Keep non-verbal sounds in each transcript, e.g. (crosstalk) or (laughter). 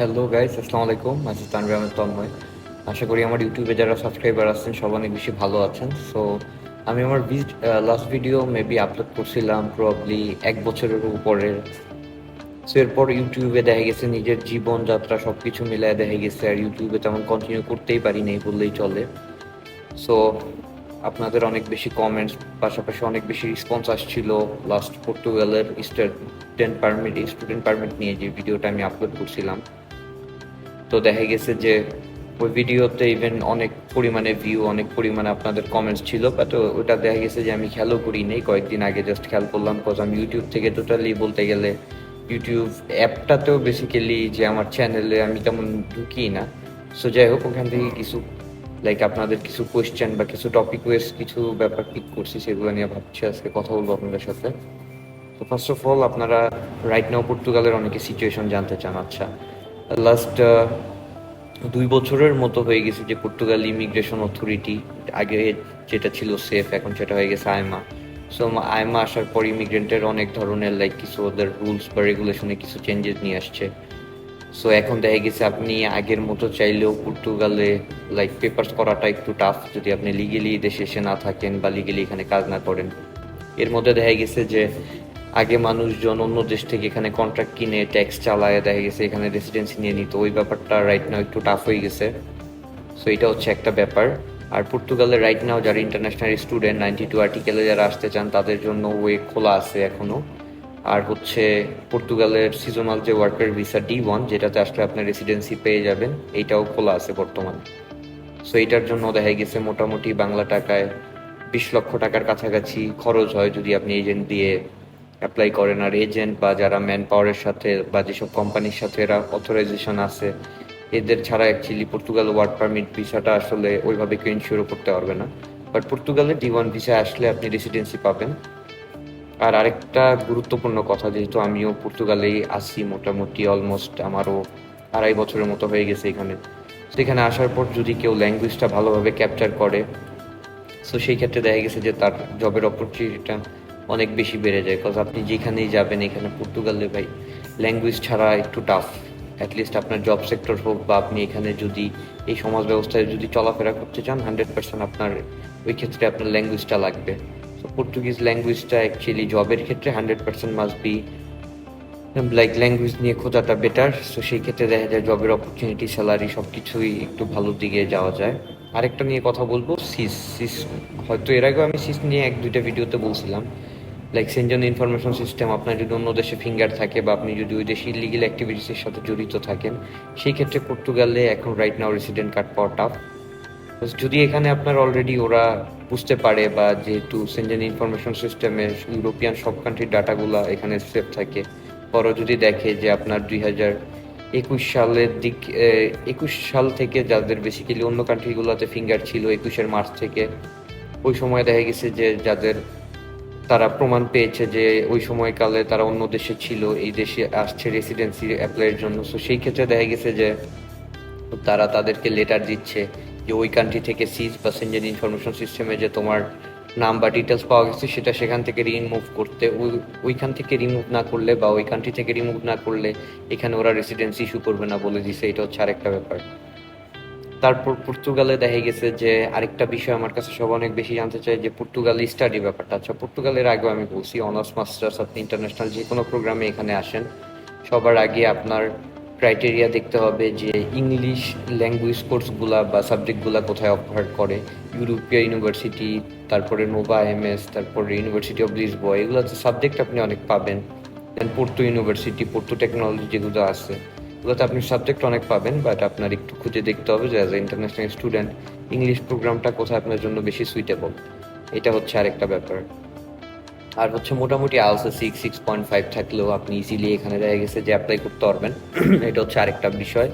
Hello guys আসসালামু আলাইকুম। আছি তানভীর আহমেদ তন্ময়। আশা করি আমার ইউটিউবে যারা সাবস্ক্রাইবার আছেন সব অনেক বেশি ভালো আছেন। সো আমি আমার লাস্ট ভিডিও মেবি আপলোড করছিলাম প্রবলি এক বছরের উপরের। সো এরপর ইউটিউবে দেখা গেছে নিজের জীবনযাত্রা সব কিছু মিলায় দেখা গেছে আর ইউটিউবে তেমন কন্টিনিউ করতেই পারি নাই বললেই চলে। সো আপনাদের অনেক বেশি কমেন্টস পাশাপাশি অনেক বেশি রেসপন্স আসছিল লাস্ট পর্তুগালের স্টুডেন্ট পারমিট স্টুডেন্ট পারমিট নিয়ে যে ভিডিওটা আমি আপলোড করছিলাম। তো দেখা গেছে যে ওই ভিডিওতে ইভেন অনেক পরিমাণে ভিউ অনেক পরিমাণে আপনাদের কমেন্টস ছিল বাট ওটা দেখা গেছে যে আমি খেয়ালও করি নেই। কয়েকদিন আগে জাস্ট খেয়াল করলাম বিকজ আমি ইউটিউব থেকে টোটালি বলতে গেলে ইউটিউব অ্যাপটাতেও বেসিক্যালি যে আমার চ্যানেলে আমি তেমন ঢুকি না। সো যাই হোক, ওখান থেকে কিছু লাইক আপনাদের কিছু কোয়েশ্চেন বা কিছু টপিক ওয়েস কিছু ব্যাপার পিক করছি, সেগুলো নিয়ে ভাবছি আজকে কথা বলব আপনাদের সাথে। তো ফার্স্ট অফ অল আপনারা রাইট নাও পর্তুগালের অনেকে সিচুয়েশন জানতে চান। আচ্ছা লাস্ট দুই বছরের মতো হয়ে গেছে যে পর্তুগাল ইমিগ্রেশন অথরিটি আগে যেটা ছিল সেফ এখন সেটা হয়ে গেছে আয়মা সো আয়মা আসার পর ইমিগ্রেন্টের অনেক ধরনের লাইক কিছু ওদের রুলস বা রেগুলেশনে কিছু চেঞ্জেস নিয়ে আসছে। সো এখন দেখা গেছে আপনি আগের মতো চাইলেও পর্তুগালে লাইক পেপার্স করাটা একটু টাফ যদি আপনি লিগেলি দেশে এসে না থাকেন বা লিগেলি এখানে কাজ না করেন। এর মধ্যে দেখা গেছে যে, আগে মানুষজন অন্য দেশ থেকে এখানে কন্ট্রাক্ট কিনে ট্যাক্স চালায়, দেখা গেছে এখানে রেসিডেন্সি নিয়ে নিত। ওই ব্যাপারটা রাইট নাও একটু টাফ হয়ে গেছে। সো এটা হচ্ছে একটা ব্যাপার। আর পর্তুগালে রাইট নাও যারা ইন্টারন্যাশনাল স্টুডেন্ট নাইনটি টু আর্টিকেলে যারা আসতে চান, তাদের জন্য ওয়ে খোলা আছে এখনও। আর হচ্ছে পর্তুগালের সিজনাল যে ওয়ার্কার ভিসা ডি ওয়ান যেটাতে আসলে আপনার রেসিডেন্সি পেয়ে যাবেন, এইটাও খোলা আছে বর্তমানে। সো এইটার জন্য দেখা গেছে মোটামুটি বাংলা টাকায় বিশ লক্ষ টাকার কাছাকাছি খরচ হয় যদি আপনি এজেন্ট দিয়ে অ্যাপ্লাই করেন। আর এজেন্ট বা যারা ম্যান পাওয়ারের সাথে বা যেসব কোম্পানির সাথে এরা অথরাইজেশন আছে, এদের ছাড়া অ্যাকচুয়ালি পর্তুগাল ওয়ার্ক পারমিট ভিসাটা আসলে ওইভাবে কেউ ইনশিওর করতে পারবে না। বাট পর্তুগালে ডি ওয়ান ভিসা আসলে আপনি রেসিডেন্সি পাবেন। আর আরেকটা গুরুত্বপূর্ণ কথা, যেহেতু আমিও পর্তুগালেই আসি মোটামুটি অলমোস্ট আমারও আড়াই বছরের মতো হয়ে গেছে এখানে। সেখানে আসার পর যদি কেউ ল্যাঙ্গুয়েজটা ভালোভাবে ক্যাপচার করে সো সেই ক্ষেত্রে দেখা গেছে যে তার জবের অপরচুনিটিটা অনেক বেশি বেড়ে যায়। বিকজ আপনি যেখানেই যাবেন এখানে পর্তুগালে ভাই ল্যাঙ্গুয়েজ ছাড়া একটু টাফ অ্যাটলিস্ট আপনার জব সেক্টর হোক বা আপনি এখানে যদি এই সমাজ ব্যবস্থায় যদি চলাফেরা করতে চান হান্ড্রেড পার্সেন্ট আপনার ওই ক্ষেত্রে আপনার ল্যাঙ্গুয়েজটা লাগবে। সো পর্তুগিজ ল্যাঙ্গুয়েজটা অ্যাকচুয়ালি জবের ক্ষেত্রে hundred percent must be like language নিয়ে খোঁজাটা বেটার সো সেই ক্ষেত্রে দেখা যায় জবের অপরচুনিটি স্যালারি সব কিছুই একটু ভালো দিকে যাওয়া যায়। আরেকটা নিয়ে কথা বলব সিস সিস হয়তো এর আগেও আমি সিস নিয়ে এক দুইটা ভিডিওতে বলছিলাম। লাইক সেনজন ইনফরমেশন সিস্টেম আপনার যদি অন্য দেশে ফিঙ্গার থাকে বা আপনি যদি ওই দেশে ইলিগেল অ্যাক্টিভিটিসের সাথে জড়িত থাকেন, সেই ক্ষেত্রে পর্তুগালে এখন রাইট নাও রেসিডেন্ট কার্ড পাওয়া টাফ যদি এখানে আপনার অলরেডি ওরা বুঝতে পারে বা যেহেতু সেনজেন ইনফরমেশন সিস্টেমে ইউরোপিয়ান সব কান্ট্রির ডাটাগুলো এখানে সেভ থাকে, পরও যদি দেখে যে আপনার দুই হাজার একুশ সালের দিক একুশ সাল থেকে যাদের বেসিক্যালি অন্য কান্ট্রিগুলোতে ফিঙ্গার ছিল একুশের মার্চ থেকে, ওই সময় দেখা গেছে যে যাদের তারা প্রমাণ পেয়েছে যে ওই সময়কালে তারা অন্য দেশে ছিল, এই দেশে আসছে রেসিডেন্সি অ্যাপ্লাইয়ের জন্য। সো সেই ক্ষেত্রে দেখা গেছে যে তারা তাদেরকে লেটার দিচ্ছে। যে ওই কান্ট্রি থেকে সিজ বা সেঞ্জেন ইনফরমেশন সিস্টেমে যে তোমার নাম বা ডিটেলস পাওয়া গেছে, সেটা সেখান থেকে রিমুভ করতে ওই ওইখান থেকে রিমুভ না করলে বা ওই কান্ট্রি থেকে রিমুভ না করলে এখানে ওরা রেসিডেন্সি ইস্যু করবে না বলে দিছে। এটা হচ্ছে আরেকটা ব্যাপার। তারপর পর্তুগালে দেখা গেছে যে আরেকটা বিষয় আমার কাছে সব অনেক বেশি জানতে চাই যে পর্তুগাল স্টাডি ব্যাপারটা। আচ্ছা পর্তুগালের আগেও আমি বলছি অনার্স মাস্টার্স আপনি ইন্টারন্যাশনাল যে কোনো প্রোগ্রামে এখানে আসেন। সবার আগে আপনার ক্রাইটেরিয়া দেখতে হবে যে ইংলিশ ল্যাঙ্গুয়েজ কোর্সগুলা বা সাবজেক্টগুলা কোথায় অফার করে। ইউরোপীয় ইউনিভার্সিটি তারপরে নোভা এম এস তারপরে ইউনিভার্সিটি অফ লিসবয় এগুলোতে সাবজেক্ট আপনি অনেক পাবেন। দেন পর্তো ইউনিভার্সিটি পর্তো টেকনোলজি যেগুলো আছে, এগুলোতে আপনি সাবজেক্ট অনেক পাবেন বাট আপনার একটু খুঁজে দেখতে হবে যে as a international student English প্রোগ্রামটা কোথায় আপনার জন্য বেশি সুইটেবল এটা হচ্ছে আরেকটা ব্যাপার। আর হচ্ছে মোটামুটি IELTS six six point five থাকলেও আপনি ইজিলি এখানে দেখা গেছে যে অ্যাপ্লাই করতে পারবেন। (clears throat) এটা হচ্ছে আরেকটা বিষয়।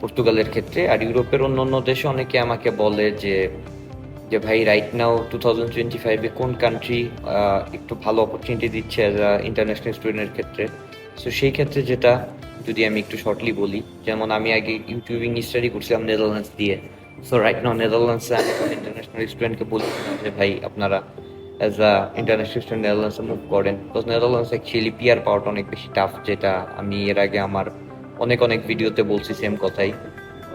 পর্তুগালের ক্ষেত্রে আর ইউরোপের অন্য অন্য দেশে অনেকে আমাকে বলে যে যে ভাই right now two thousand twenty ফাইভে কোন কান্ট্রি একটু ভালো অপরচুনিটি দিচ্ছে অ্যাজ আ ইন্টারন্যাশনাল স্টুডেন্টের ক্ষেত্রে? সো সেই ক্ষেত্রে যেটা যদি আমি একটু শর্টলি বলি, যেমন আমি আগে ইউটিউবিং স্টাডি করছিলাম নেদারল্যান্ডস দিয়ে। সো রাইট নাও নেদারল্যান্ডসে আমি ইন্টারন্যাশনাল স্টুডেন্টকে বলি যে, ভাই, আপনারা অ্যাজ আ ইন্টারন্যাশনাল নেদারল্যান্ডসে মুভ করেন বিকজ নেদারল্যান্ডস অ্যাকচুয়ালি পিয়ার পাওয়াটা অনেক বেশি টাফ যেটা আমি এর আগে আমার অনেক অনেক ভিডিওতে বলছি সেম কথাই।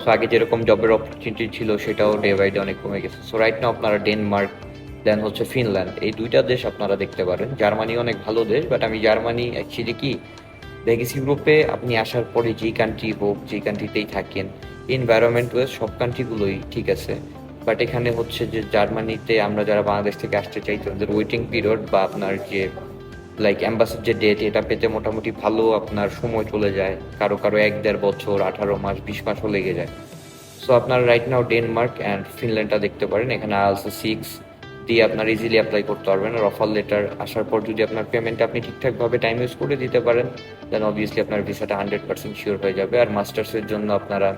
সো আগে যেরকম জবের অপরচুনিটি ছিল, সেটাও ডে বাই ডে অনেক কমে গেছে। সো রাইট না আপনারা ডেনমার্ক দেন হচ্ছে ফিনল্যান্ড এই দুইটা দেশ আপনারা দেখতে পারেন। জার্মানি অনেক ভালো দেশ বাট আমি জার্মানি অ্যাকচুয়ালি কি, দেখেছি ইউরোপে আপনি আসার পরে যেই কান্ট্রি হোক, যেই কান্ট্রিতেই থাকেন এনভায়রনমেন্ট ওয়াইজ সব কান্ট্রিগুলোই ঠিক আছে। বাট এখানে হচ্ছে যে জার্মানিতে আমরা যারা বাংলাদেশ থেকে আসতে চাই, তাদের ওয়েটিং পিরিয়ড বা আপনার যে লাইক অ্যাম্বাসির যে ডেট এটা পেতে মোটামুটি ভালো আপনার সময় চলে যায়। কারও কারও এক দেড় বছর, আঠারো মাস, বিশ মাসও লেগে যায়। সো আপনার রাইট নাও ডেনমার্ক অ্যান্ড ফিনল্যান্ডটা দেখতে পারেন। এখানে আলসো সিক্স দিয়ে আপনার ইজিলি অ্যাপ্লাই করতে পারবেন। আর অফার লেটার আসার পর যদি আপনার পেমেন্ট আপনি ঠিকঠাকভাবে টাইম ইউজ করে দিতে পারেন দেন অবভিয়াসলি আপনার ভিসাটা হান্ড্রেড পার্সেন্ট শিওর হয়ে যাবে। আর মাস্টার্সের জন্য আপনারা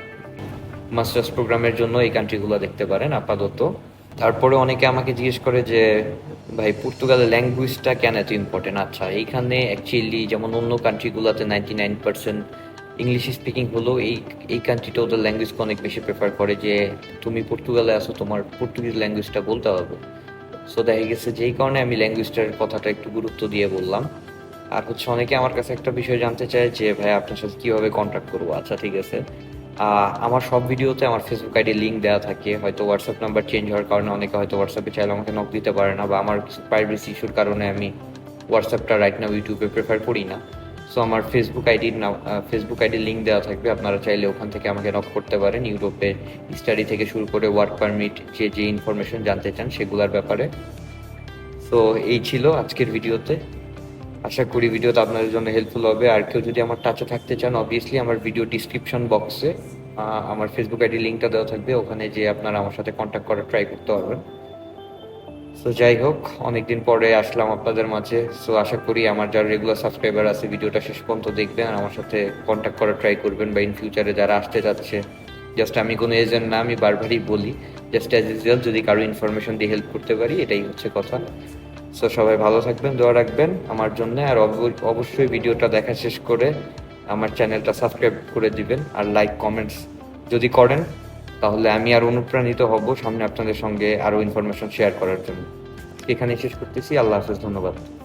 মাস্টার্স প্রোগ্রামের জন্য এই কান্ট্রিগুলো দেখতে পারেন আপাতত। তারপরে অনেকে আমাকে জিজ্ঞেস করে যে, ভাই পর্তুগালের ল্যাঙ্গুয়েজটা কেন এত ইম্পর্টেন্ট আচ্ছা এইখানে অ্যাকচুয়ালি যেমন অন্য কান্ট্রিগুলোতে ninety nine percent English speaking হলো, এই এই কান্ট্রিটা ওদের ল্যাঙ্গুয়েজকে অনেক বেশি প্রেফার করে যে, তুমি পর্তুগালে আসো তোমার পর্তুগিজ ল্যাঙ্গুয়েজটা বলতে হবে। সো দেখা গেছে যেই কারণে আমি ল্যাঙ্গুয়েজটার কথাটা একটু গুরুত্ব দিয়ে বললাম। আর হচ্ছে অনেকে আমার কাছে একটা বিষয় জানতে চায় যে, ভাই, আপনার সাথে কীভাবে কন্ট্যাক্ট করব? আচ্ছা ঠিক আছে। আমার সব ভিডিওতে আমার ফেসবুক আইডি লিঙ্ক দেওয়া থাকে। হয়তো হোয়াটসঅ্যাপ নাম্বার চেঞ্জ হওয়ার কারণে অনেকে হয়তো হোয়াটসঅ্যাপে চাইলে আমাকে নক দিতে পারে না বা আমার প্রাইভেসি ইস্যুর কারণে আমি হোয়াটসঅ্যাপটা রাইট নাও ইউটিউবে প্রেফার করি না। সো আমার ফেসবুক আইডির নাম ফেসবুক আইডির লিঙ্ক দেওয়া থাকবে। আপনারা চাইলে ওখান থেকে আমাকে নক করতে পারেন। ইউরোপে স্টাডি থেকে শুরু করে ওয়ার্ক পারমিট যে যে ইনফরমেশন জানতে চান সেগুলোর ব্যাপারে। সো এই ছিল আজকের ভিডিওতে আশা করি ভিডিওটা আপনাদের জন্য হেল্পফুল হবে। আর কেউ যদি আমার টাচে থাকতে চান অবভিয়াসলি আমার ভিডিও ডিসক্রিপশন বক্সে আমার ফেসবুক আইডি লিঙ্কটা দেওয়া থাকবে। ওখানে যে আপনারা আমার সাথে কন্ট্যাক্ট করার ট্রাই করতে পারবেন। সো যাই হোক, অনেকদিন পরে আসলাম আপনাদের মাঝে। সো আশা করি আমার যারা রেগুলার সাবস্ক্রাইবার আছে ভিডিওটা শেষ পর্যন্ত দেখবেন। আর আমার সাথে কন্ট্যাক্ট করার ট্রাই করবেন বা ইন ফিউচারে যারা আসতে যাচ্ছে। জাস্ট আমি কোনো এজেন্ট না, আমি বারবারই বলি। জাস্ট অ্যাজ ইউজুয়াল যদি কারও ইনফরমেশন দিয়ে হেল্প করতে পারি, এটাই হচ্ছে কথা। সো সবাই ভালো থাকবেন, দোয়া রাখবেন আমার জন্য। আর অব- অবশ্যই ভিডিওটা দেখা শেষ করে আমার চ্যানেলটা সাবস্ক্রাইব করে দিবেন আর লাইক, কমেন্টস যদি করেন, তাহলে আমি আর অনুপ্রাণিত হব সামনে আপনাদের সঙ্গে আরও ইনফরমেশন শেয়ার করার জন্য। এখানেই শেষ করতেছি। আল্লাহ হাফেজ, ধন্যবাদ।